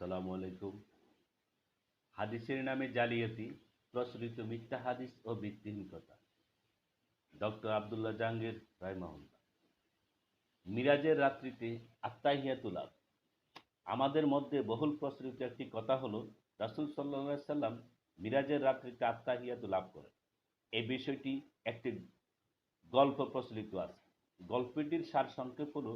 আসসালামু আলাইকুম। হাদিসের নামে জালিয়াতি, প্রচলিত মিথ্যা হাদিস ও ভিত্তিহীন কথা ডক্টর আবদুল্লাহ জাহাঙ্গীর রাইমাহুল্লাহ মিরাজের রাত্রিতে আত্মাহিয়াতুলাভ আমাদের মধ্যে বহুল প্রচলিত একটি কথা হলো, রাসুল সাল্লাহ সাল্লাম মিরাজের রাত্রিতে আত্মাহিয়াতু লাভ করেন। এই বিষয়টি একটি গল্প প্রচলিত আছে। গল্পটির সার সংক্ষেপ হলো,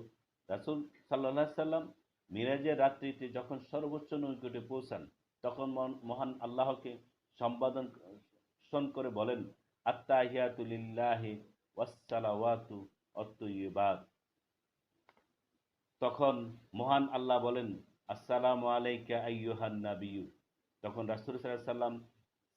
রাসুল সাল্লাহ সাল্লাম মিরাজের রাত্রিতে যখন সর্বোচ্চ নৈকটে পৌঁছান, তখন মহান- আল্লাহকে শোন করে বলেন আত্মাহিয়াতুলিল্লাহি ওয়াসসালাওয়াতু অত্তইবাদ তখন মহান আল্লাহ বলেন, আসসালামু আলাইকা আইয়ুহান নাবিয়্যু। তখন রাসূল সাল্লাম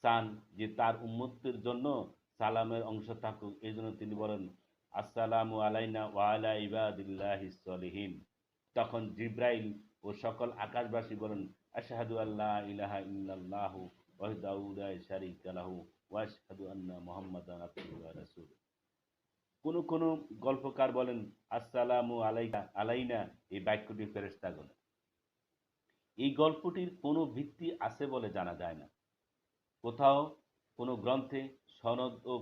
চান যে তার উম্মতের জন্য সালামের অংশ থাকুক। এই জন্য তিনি বলেন, আসসালামু আলাইনা ওয়া আলা ইবাদিল্লাহিস সলিহিন। তখন জিব্রাইল ও সকল আকাশবাসী বলেন, আশহাদু আল্লাহ ইলাহা ইল্লাল্লাহু ওয়াহদাহু লা শারীকা লাহু ওয়া আশহাদু আন্না কোন কোন গল্পকার বলেন, আসসালামু আলাইকা, আলাইনা, এই বাক্যটি ফেরেশতাগণ। এই গল্পটির কোনো ভিত্তি আছে বলে জানা যায় না। কোথাও কোনো গ্রন্থে সনদ ও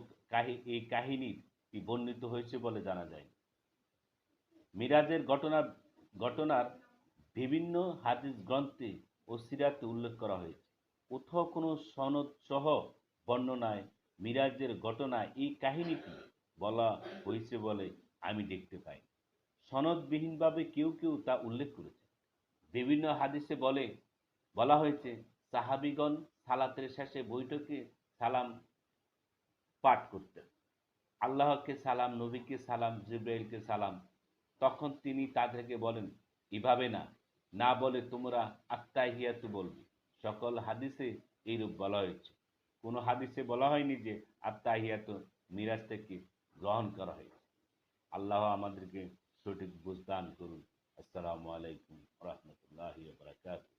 এই কাহিনীটি বর্ণিত হয়েছে বলে জানা যায় মিরাজের ঘটনা ঘটনার বিভিন্ন হাদিস গ্রন্থে ও সিরাতে উল্লেখ করা হয়েছে। কোথাও কোনো সনদ সহ বর্ণনায় মিরাজের ঘটনা এই কাহিনীটি বলা হয়েছে বলে আমি দেখতে পাই। সনদবিহীনভাবে কেউ কেউ তা উল্লেখ করেছে বিভিন্ন হাদিসে বলে, বলা হয়েছে, সাহাবিগণ সালাতের শেষে বৈঠকে সালাম পাঠ করতেন। আল্লাহকে সালাম, নবীকে সালাম, জিব্রাইলকে সালাম তখন তিনি তাদেরকে বলেন, এভাবে না না বলে তোমরা আত্মাহিয়াতু বলবে। সকল হাদিসে এইরূপ বলা হয়েছে। কোনো হাদিসে বলা হয়নি যে আত্মাহিয়াতু মিরাজ থেকে গ্রহণ করা হয়েছে। আল্লাহ আমাদেরকে সঠিক বুঝদান করুন। আসসালামু আলাইকুম রহমতুল্লাহ